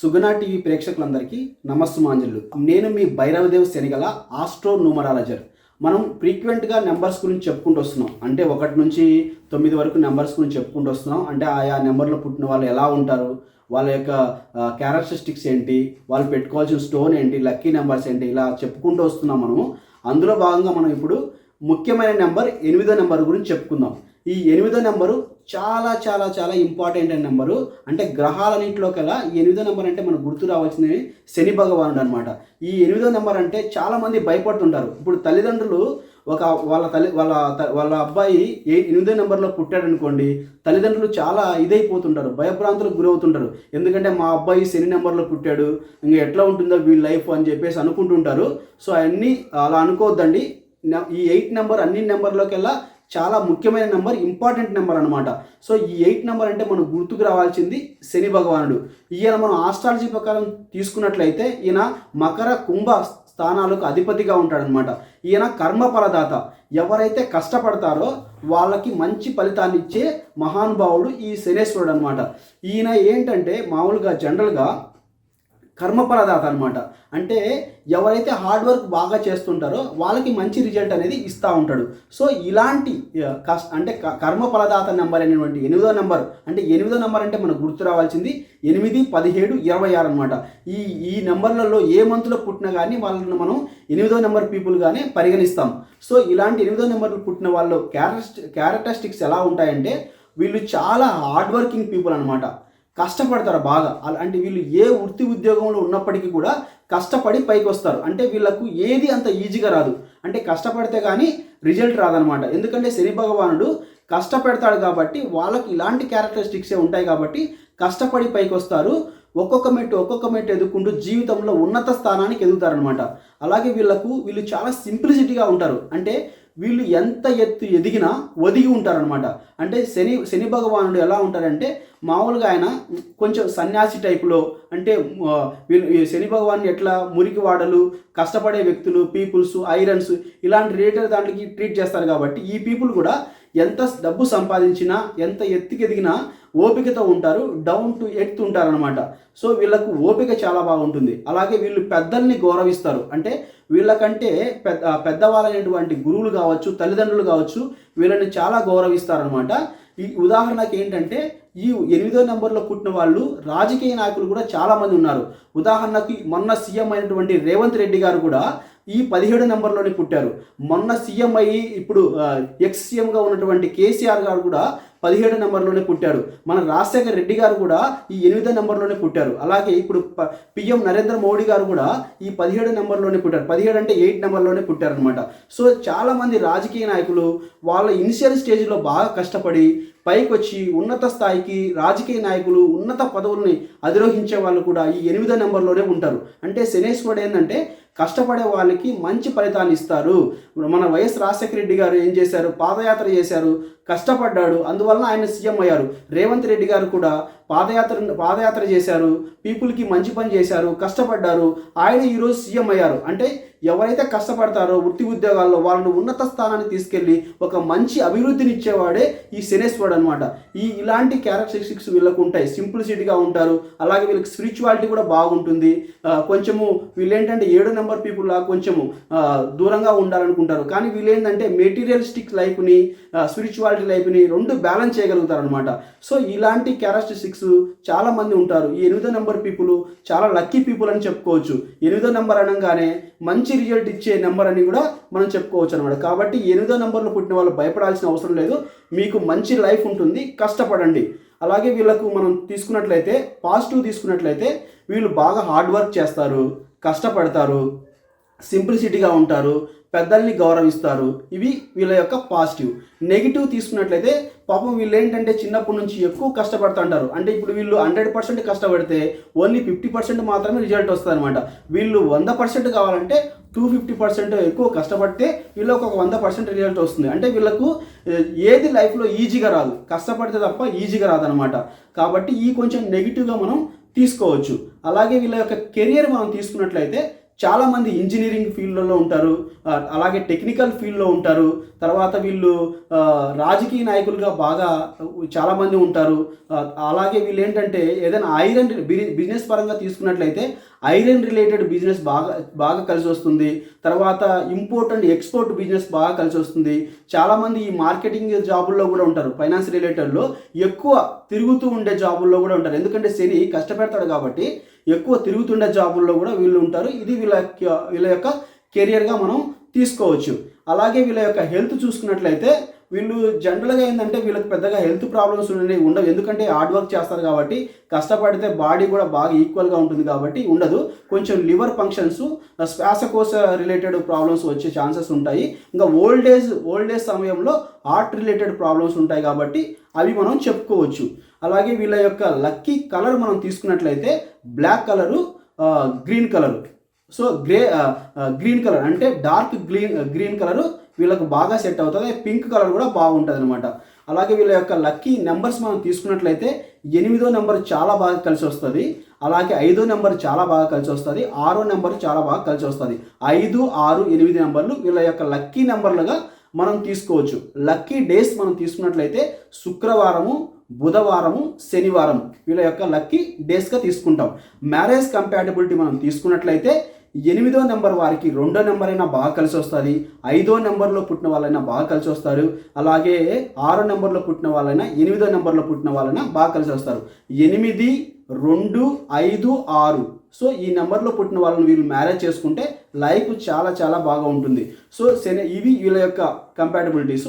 సుగుణ TV ప్రేక్షకులందరికీ నమస్సుమాంజలు. నేను మీ Bhairavdev శనిగల astro న్యూమరాలజర్ మనం ఫ్రీక్వెంట్గా నెంబర్స్ గురించి చెప్పుకుంటూ వస్తున్నాం. అంటే ఒకటి నుంచి తొమ్మిది వరకు నెంబర్స్ గురించి చెప్పుకుంటూ వస్తున్నాం. అంటే ఆయా నెంబర్లో పుట్టిన వాళ్ళు ఎలా ఉంటారు? వాళ్ళ యొక్క క్యారెక్టరిస్టిక్స్ ఏంటి? వాళ్ళు పెట్టుకోవాల్సిన స్టోన్ ఏంటి? లక్కీ నెంబర్స్ ఏంటి? ఇలా చెప్పుకుంటూ వస్తున్నాం మనము. అందులో భాగంగా మనం ఇప్పుడు ముఖ్యమైన నెంబర్ ఎనిమిదో నెంబర్ గురించి చెప్పుకుందాం. ఈ ఎనిమిదో నెంబరు చాలా చాలా చాలా ఇంపార్టెంట్ అయిన నెంబరు అంటే గ్రహాలన్నింటిలో కల్లా ఎనిమిదో నెంబర్ అంటే మనకు గుర్తు రావాల్సింది శని భగవానుడు అనమాట ఈ ఎనిమిదో నెంబర్ అంటే చాలామంది భయపడుతుంటారు. ఇప్పుడు తల్లిదండ్రులు ఒక వాళ్ళ తల్లి వాళ్ళ వాళ్ళ అబ్బాయి ఎనిమిదో నెంబర్లో పుట్టాడు అనుకోండి తల్లిదండ్రులు చాలా ఇదైపోతుంటారు. భయభ్రాంతులకు గురవుతుంటారు. ఎందుకంటే మా అబ్బాయి శని నెంబర్లో పుట్టాడు ఇంకా ఎట్లా ఉంటుందో వీళ్ళ లైఫ్ అని చెప్పేసి అనుకుంటుంటారు. సో అవన్నీ అలా అనుకోవద్దండి. ఈ ఎయిట్ నెంబర్ అన్ని నెంబర్లోకెల్లా చాలా ముఖ్యమైన నెంబర్ ఇంపార్టెంట్ నెంబర్ అనమాట సో ఈ ఎయిట్ నెంబర్ అంటే మనం గుర్తుకు రావాల్సింది శని భగవానుడు. ఈయన మనం ఆస్ట్రాలజీ ప్రకారం తీసుకున్నట్లయితే ఈయన మకర కుంభ స్థానాలకు అధిపతిగా ఉంటాడనమాట ఈయన కర్మ ఫలదాత. ఎవరైతే కష్టపడతారో వాళ్ళకి మంచి ఫలితాన్ని ఇచ్చే మహానుభావుడు ఈ శనేశ్వరుడు అనమాట ఈయన ఏంటంటే మామూలుగా జనరల్గా కర్మఫలదాత అనమాట అంటే ఎవరైతే హార్డ్ వర్క్ బాగా చేస్తుంటారో వాళ్ళకి మంచి రిజల్ట్ అనేది ఇస్తూ ఉంటాడు. సో ఇలాంటి కష్ట అంటే క- కర్మఫలదాత నెంబర్ అనేటువంటి ఎనిమిదో నెంబర్ అంటే ఎనిమిదో నెంబర్ అంటే మనకు గుర్తు రావాల్సింది ఎనిమిది పదిహేడు ఇరవై ఆరు అనమాట ఈ ఈ నెంబర్లలో ఏ మంత్లో పుట్టినా కానీ వాళ్ళని మనం ఎనిమిదో నెంబర్ పీపుల్గానే పరిగణిస్తాం. సో ఇలాంటి ఎనిమిదో నెంబర్లు పుట్టిన వాళ్ళు క్యారెస్ట్ క్యారెక్టరిస్టిక్స్ ఎలా ఉంటాయంటే వీళ్ళు చాలా హార్డ్ వర్కింగ్ పీపుల్ అనమాట కష్టపడతారు బాగా. అంటే వీళ్ళు ఏ వృత్తి ఉద్యోగంలో ఉన్నప్పటికీ కూడా కష్టపడి పైకి వస్తారు. అంటే వీళ్ళకు ఏది అంత ఈజీగా రాదు. అంటే కష్టపడితే కానీ రిజల్ట్ రాదనమాట. ఎందుకంటే శని భగవానుడు కష్టపెడతాడు కాబట్టి వాళ్ళకి ఇలాంటి క్యారెక్టరిస్టిక్సే ఉంటాయి కాబట్టి కష్టపడి పైకి వస్తారు. ఒక్కొక్క మెట్టు ఒక్కొక్క మెట్టు ఎదుర్కొంటూ జీవితంలో ఉన్నత స్థానానికి ఎదుగుతారనమాట. అలాగే వీళ్ళకు వీళ్ళు చాలా సింప్లిసిటీగా ఉంటారు. అంటే వీళ్ళు ఎంత ఎత్తు ఎదిగినా ఒదిగి ఉంటారనమాట అంటే శని శని భగవానుడు ఎలా ఉంటారంటే మామూలుగా ఆయన కొంచెం సన్యాసి టైపులో అంటే వీళ్ళు శని భగవాన్ని ఎట్లా మురికి వాడలు కష్టపడే వ్యక్తులు పీపుల్స్ ఐరన్స్ ఇలాంటి రిలేటెడ్ దాంట్లోకి ట్రీట్ చేస్తారు కాబట్టి ఈ పీపుల్ కూడా ఎంత డబ్బు సంపాదించినా ఎంత ఎత్తుకి ఎదిగినా ఓపికతో ఉంటారు డౌన్ టు ఎర్త్ ఉంటారనమాట సో వీళ్ళకు ఓపిక చాలా బాగుంటుంది. అలాగే వీళ్ళు పెద్దల్ని గౌరవిస్తారు. అంటే వీళ్ళకంటే పెద్ద పెద్దవాళ్ళైనటువంటి గురువులు కావచ్చు తల్లిదండ్రులు కావచ్చు వీళ్ళని చాలా గౌరవిస్తారనమాట ఈ ఉదాహరణకి ఏంటంటే ఈ ఎనిమిదో నెంబర్లో పుట్టిన వాళ్ళు రాజకీయ నాయకులు కూడా చాలామంది ఉన్నారు. ఉదాహరణకి మొన్న సీఎం అయినటువంటి రేవంత్ రెడ్డి గారు కూడా ఈ పదిహేడు నెంబర్లోనే పుట్టారు. మొన్న సీఎం అయ్యి ఇప్పుడు ఎక్స్ సీఎంగా ఉన్నటువంటి కేసీఆర్ గారు కూడా పదిహేడు నెంబర్లోనే పుట్టారు మన రాజశేఖర రెడ్డి గారు కూడా ఈ ఎనిమిదో నెంబర్లోనే పుట్టారు. అలాగే ఇప్పుడు పిఎం నరేంద్ర మోడీ గారు కూడా ఈ పదిహేడు నెంబర్లోనే పుట్టారు. పదిహేడు అంటే ఎయిట్ నెంబర్లోనే పుట్టారనమాట సో చాలామంది రాజకీయ నాయకులు వాళ్ళ ఇనిషియల్ స్టేజ్లో బాగా కష్టపడి పైకి వచ్చి ఉన్నత స్థాయికి రాజకీయ నాయకులు ఉన్నత పదవుల్ని అధిరోహించే వాళ్ళు కూడా ఈ ఎనిమిదో నెంబర్లోనే ఉంటారు. అంటే శనేశ్వరుడు ఏంటంటే కష్టపడే వాళ్ళకి మంచి ఫలితాన్ని ఇస్తారు. మన వైఎస్ రాజశేఖర రెడ్డి గారు ఏం చేశారు? పాదయాత్ర చేశారు. కష్టపడ్డాడు. అందువలన ఆయన సీఎం అయ్యారు. రేవంత్ రెడ్డి గారు కూడా పాదయాత్ర పాదయాత్ర చేశారు. పీపుల్కి మంచి పని చేశారు. కష్టపడ్డారు. ఆయన ఈరోజు సీఎం అయ్యారు. అంటే ఎవరైతే కష్టపడతారో వృత్తి ఉద్యోగాల్లో వాళ్ళని ఉన్నత స్థానాన్ని తీసుకెళ్ళి ఒక మంచి అభివృద్ధిని ఇచ్చేవాడే ఈ శనేశ్వరుడు అనమాట ఈ ఇలాంటి క్యారెక్టరిస్టిక్స్ వీళ్ళకు ఉంటాయి. సింప్లిసిటీగా ఉంటారు. అలాగే వీళ్ళకి స్పిరిచువాలిటీ కూడా బాగుంటుంది. కొంచెము వీళ్ళు ఏంటంటే ఏడు నెంబర్ పీపుల్ లా కొంచెము దూరంగా ఉండాలనుకుంటారు. కానీ వీళ్ళు ఏంటంటే మెటీరియలిస్టిక్ లైఫ్ని స్పిరిచువాలిటీ లైఫ్ని రెండు బ్యాలెన్స్ చేయగలుగుతారనమాట సో ఇలాంటి క్యారెక్టరిస్టిక్స్ చాలా మంది ఉంటారు. ఈ ఎనిమిదో నెంబర్ పీపుల్ చాలా లక్కీ పీపుల్ అని చెప్పుకోవచ్చు. ఎనిమిదో నెంబర్ అనగానే మంచి రిజల్ట్ ఇచ్చే నెంబర్ అని కూడా మనం చెప్పుకోవచ్చు అనమాట కాబట్టి ఎనిమిదో నెంబర్లో పుట్టిన వాళ్ళు భయపడాల్సిన అవసరం లేదు. మీకు మంచి లైఫ్ ఉంటుంది. కష్టపడండి. అలాగే వీళ్ళకు మనం తీసుకున్నట్లయితే పాజిటివ్ తీసుకున్నట్లయితే వీళ్ళు బాగా హార్డ్ వర్క్ చేస్తారు. కష్టపడతారు. సింప్లిసిటీగా ఉంటారు పెద్దల్ని గౌరవిస్తారు. ఇవి వీళ్ళ యొక్క పాజిటివ్. నెగిటివ్ తీసుకున్నట్లయితే పాపం వీళ్ళు ఏంటంటే చిన్నప్పటి నుంచి ఎక్కువ కష్టపడుతుంటారు. అంటే ఇప్పుడు వీళ్ళు హండ్రెడ్ పర్సెంట్ కష్టపడితే ఓన్లీ ఫిఫ్టీ పర్సెంట్ మాత్రమే రిజల్ట్ వస్తుంది అనమాట వీళ్ళు వంద పర్సెంట్ కావాలంటే టూ ఫిఫ్టీ పర్సెంట్ ఎక్కువ కష్టపడితే వీళ్ళకి ఒక వంద పర్సెంట్ రిజల్ట్ వస్తుంది. అంటే వీళ్ళకు ఏది లైఫ్లో ఈజీగా రాదు. కష్టపడితే తప్ప ఈజీగా రాదనమాట కాబట్టి ఈ కొంచెం నెగిటివ్గా మనం తీసుకోవచ్చు. అలాగే వీళ్ళ యొక్క కెరియర్ మనం తీసుకున్నట్లయితే చాలామంది ఇంజనీరింగ్ ఫీల్డ్లో ఉంటారు అలాగే టెక్నికల్ ఫీల్డ్లో ఉంటారు తర్వాత వీళ్ళు రాజకీయ నాయకులుగా బాగా చాలామంది ఉంటారు. అలాగే వీళ్ళు ఏంటంటే ఏదైనా ఐరన్ బిజినెస్ పరంగా తీసుకున్నట్లయితే ఐరన్ రిలేటెడ్ బిజినెస్ బాగా బాగా కలిసి వస్తుంది. తర్వాత ఇంపోర్ట్ అండ్ ఎక్స్పోర్ట్ బిజినెస్ బాగా కలిసి వస్తుంది. చాలామంది ఈ మార్కెటింగ్ జాబుల్లో కూడా ఉంటారు. ఫైనాన్స్ రిలేటెడ్లో ఎక్కువ తిరుగుతూ ఉండే జాబుల్లో కూడా ఉంటారు. ఎందుకంటే శని కష్టపెడతాడు కాబట్టి ఎక్కువ తిరుగుతుండే జాబుల్లో కూడా వీళ్ళు ఉంటారు. ఇది వీళ్ళ వీళ్ళ యొక్క కెరియర్గా మనం తీసుకోవచ్చు. అలాగే వీళ్ళ యొక్క హెల్త్ చూసుకున్నట్లయితే వీళ్ళు జనరల్గా ఏంటంటే వీళ్ళకి పెద్దగా హెల్త్ ప్రాబ్లమ్స్ ఉండేవి ఉండవు. ఎందుకంటే హార్డ్ వర్క్ చేస్తారు కాబట్టి కష్టపడితే బాడీ కూడా బాగా ఈక్వల్గా ఉంటుంది కాబట్టి ఉండదు. కొంచెం లివర్ ఫంక్షన్స్ శ్వాసకోశ రిలేటెడ్ ప్రాబ్లమ్స్ వచ్చే ఛాన్సెస్ ఉంటాయి. ఇంకా ఓల్డ్ ఏజ్ ఓల్డ్ ఏజ్ సమయంలో హార్ట్ రిలేటెడ్ ప్రాబ్లమ్స్ ఉంటాయి కాబట్టి అవి మనం చెప్పుకోవచ్చు. అలాగే వీళ్ళ యొక్క లక్కీ కలర్ మనం తీసుకున్నట్లయితే black colour green colour. So grey green colour అంటే డార్క్ గ్రీన్ గ్రీన్ కలరు వీళ్ళకు బాగా సెట్ అవుతుంది. పింక్ కలర్ కూడా బాగుంటుంది అనమాట అలాగే వీళ్ళ యొక్క లక్కీ నెంబర్స్ మనం తీసుకున్నట్లయితే ఎనిమిదో నెంబర్ చాలా బాగా కలిసి వస్తుంది. అలాగే ఐదో నెంబర్ చాలా బాగా కలిసి వస్తుంది. ఆరో నెంబర్ చాలా బాగా కలిసి వస్తుంది. ఐదు ఆరు ఎనిమిది నెంబర్లు వీళ్ళ యొక్క లక్కీ నెంబర్లుగా మనం తీసుకోవచ్చు. లక్కీ డేస్ మనం తీసుకున్నట్లయితే శుక్రవారము బుధవారము శనివారం వీళ్ళ యొక్క లక్కీ డేస్గా తీసుకుంటాం. మ్యారేజ్ కంపాటబిలిటీ మనం తీసుకున్నట్లయితే ఎనిమిదో నెంబర్ వారికి రెండో నెంబర్ అయినా బాగా కలిసి వస్తుంది. ఐదో నెంబర్లో పుట్టిన వాళ్ళైనా బాగా కలిసి వస్తారు. అలాగే ఆరో నెంబర్లో పుట్టిన వాళ్ళైనా ఎనిమిదో నెంబర్లో పుట్టిన వాళ్ళైనా బాగా కలిసి వస్తారు. ఎనిమిది రెండు ఐదు ఆరు. సో ఈ నెంబర్లో పుట్టిన వాళ్ళని వీళ్ళు మ్యారేజ్ చేసుకుంటే లైఫ్ చాలా చాలా బాగా ఉంటుంది. సో శని ఇవి వీళ్ళ యొక్క కంపాటబిలిటీస్